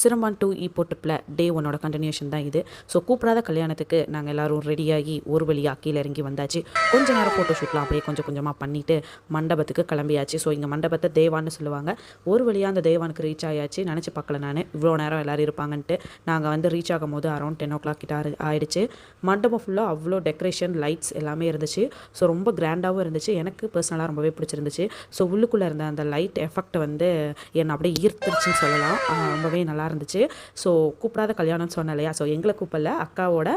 சிரமான் two இ போட்டுப்பில் டே ஒன்னோட continuation தான் இது. ஸோ கூப்பிடாத கல்யாணத்துக்கு நாங்கள் எல்லாரும் ரெடியாகி ஒரு வழியாக கீழே இறங்கி வந்தாச்சு. கொஞ்ச நேரம் ஃபோட்டோ ஷூட்லாம் அப்படியே கொஞ்சம் கொஞ்சமாக பண்ணிவிட்டு மண்டபத்துக்கு கிளம்பியாச்சு. ஸோ இங்கே மண்டபத்தை தேவான்னு சொல்லுவாங்க. ஒரு வழியாக அந்த தேவானுக்கு ரீச் ஆயாச்சு. நினச்சி பார்க்கல நான். இவ்வளோ நேரம் எல்லோரும் இருப்பாங்கன்ட்டு நாங்கள் வந்து ரீச் ஆகும் போது அரௌண்ட் டென் ஓ கிளாக் கிட்ட ஆயிடுச்சு. மண்டபம் ஃபுல்லாக அவ்வளோ டெக்கரேஷன் லைட்ஸ் எல்லாமே இருந்துச்சு. ஸோ ரொம்ப கிராண்டாகவும் இருந்துச்சு. எனக்கு பர்சனலாக ரொம்பவே பிடிச்சிருந்துச்சு. ஸோ உள்ளுக்குள்ளே இருந்த அந்த லைட் எஃபெக்ட் வந்து என்னை அப்படியே ஈர்த்துருச்சுன்னு சொல்லலாம். ரொம்பவே நல்லா இருந்துச்சு. ஸோ கூப்பிடாத கல்யாணம்னு சொன்னேன் இல்லையா? ஸோ எங்களை கூப்பிடல. அக்காவோட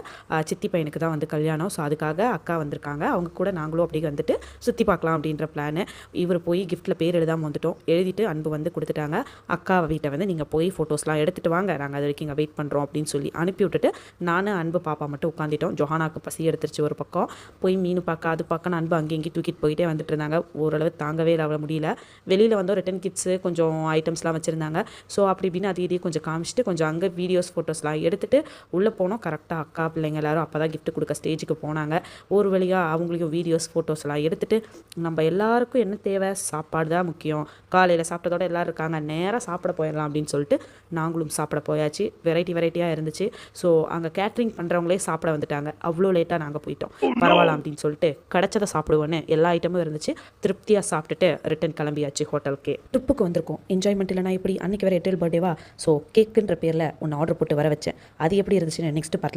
சித்தி பையனுக்கு தான் வந்து கல்யாணம். ஸோ அதுக்காக அக்கா வந்திருக்காங்க. அவங்க கூட நாங்களும் அப்படியே வந்துட்டு சுற்றி பார்க்கலாம் அப்படின்ற பிளானு இவர் போய் கிஃப்ட்டில் பேர் எழுதாமல் வந்துட்டோம். எழுதிட்டு அன்பு வந்து கொடுத்துட்டாங்க. அக்கா வீட்டை வந்து நீங்கள் போய் ஃபோட்டோஸ்லாம் எடுத்துகிட்டு வாங்க. நாங்கள் அது வரைக்கும் இங்கே வெயிட் பண்ணுறோம் அப்படின்னு சொல்லி அனுப்பி விட்டுட்டு நானும் அன்பு பாப்பா மட்டும் உட்காந்துட்டோம் ஜொஹானாக்கு பசி எடுத்துருச்சு ஒரு பக்கம். போய் மீன் பார்க்க அது பார்க்க அன்பு அங்கேயும் இங்கேயும் தூக்கிட்டு போயிட்டே வந்துட்டு இருந்தாங்க. ஓரளவு தாங்கவே இல்லை முடியல. வெளியில் வந்து ரிட்டன் கிட்ஸு கொஞ்சம் ஐட்டம்ஸ்லாம் வச்சுருந்தாங்க. ஸோ அப்படி இப்படின்னு அது இதே கொஞ்சம் காமிச்சிட்டு கொஞ்சம் அங்கே வீடியோஸ் ஃபோட்டோஸ்லாம் எடுத்துட்டு உள்ளே போனோம். கரெக்டாக அக்கா பிள்ளைங்க எல்லாரும் அப்போ தான் gift கொடுக்க ஸ்டேஜுக்கு போனாங்க. ஒரு வழியாக அவங்களுக்கும் வீடியோஸ் ஃபோட்டோஸ்லாம் எடுத்துட்டு நம்ம எல்லாருக்கும் என்ன தேவை? சாப்பாடு தான் முக்கியம். காலையில் சாப்பிட்டதோட எல்லாரும் இருக்காங்க. நேராக சாப்பிட போயிடலாம் அப்படின்னு சொல்லிட்டு நாங்களும் சாப்பிட போயாச்சு. வெரைட்டி வெரைட்டியாக இருந்துச்சு. ஸோ அங்கே கேட்ரிங் பண்ணுறவங்களே சாப்பிட வந்துட்டாங்க. அவ்வளோ லேட்டாக நாங்கள் போயிட்டோம். பரவாயில்ல அப்படின்னு சொல்லிட்டு கிடைச்சதை சாப்பிடுவோன்னு எல்லா ஐட்டமும் இருந்துச்சு. திருப்தியாக சாப்பிட்டுட்டு ரிட்டன் கிளம்பியாச்சு ஹோட்டலுக்கு ட்ரிப்புக்கு வந்திருக்கோம். என்ஜாய்மெண்ட் இல்லைனா எப்படி? அன்றைக்கி வேறு எட்டில் பர்த்டேவா ஸோ கேக்குன்ற பேரில் ஒன்று ஆர்டர் போட்டு வர வச்சேன். அது எப்படி இருந்துச்சுன்னு நெக்ஸ்ட் பார்க்கலாம்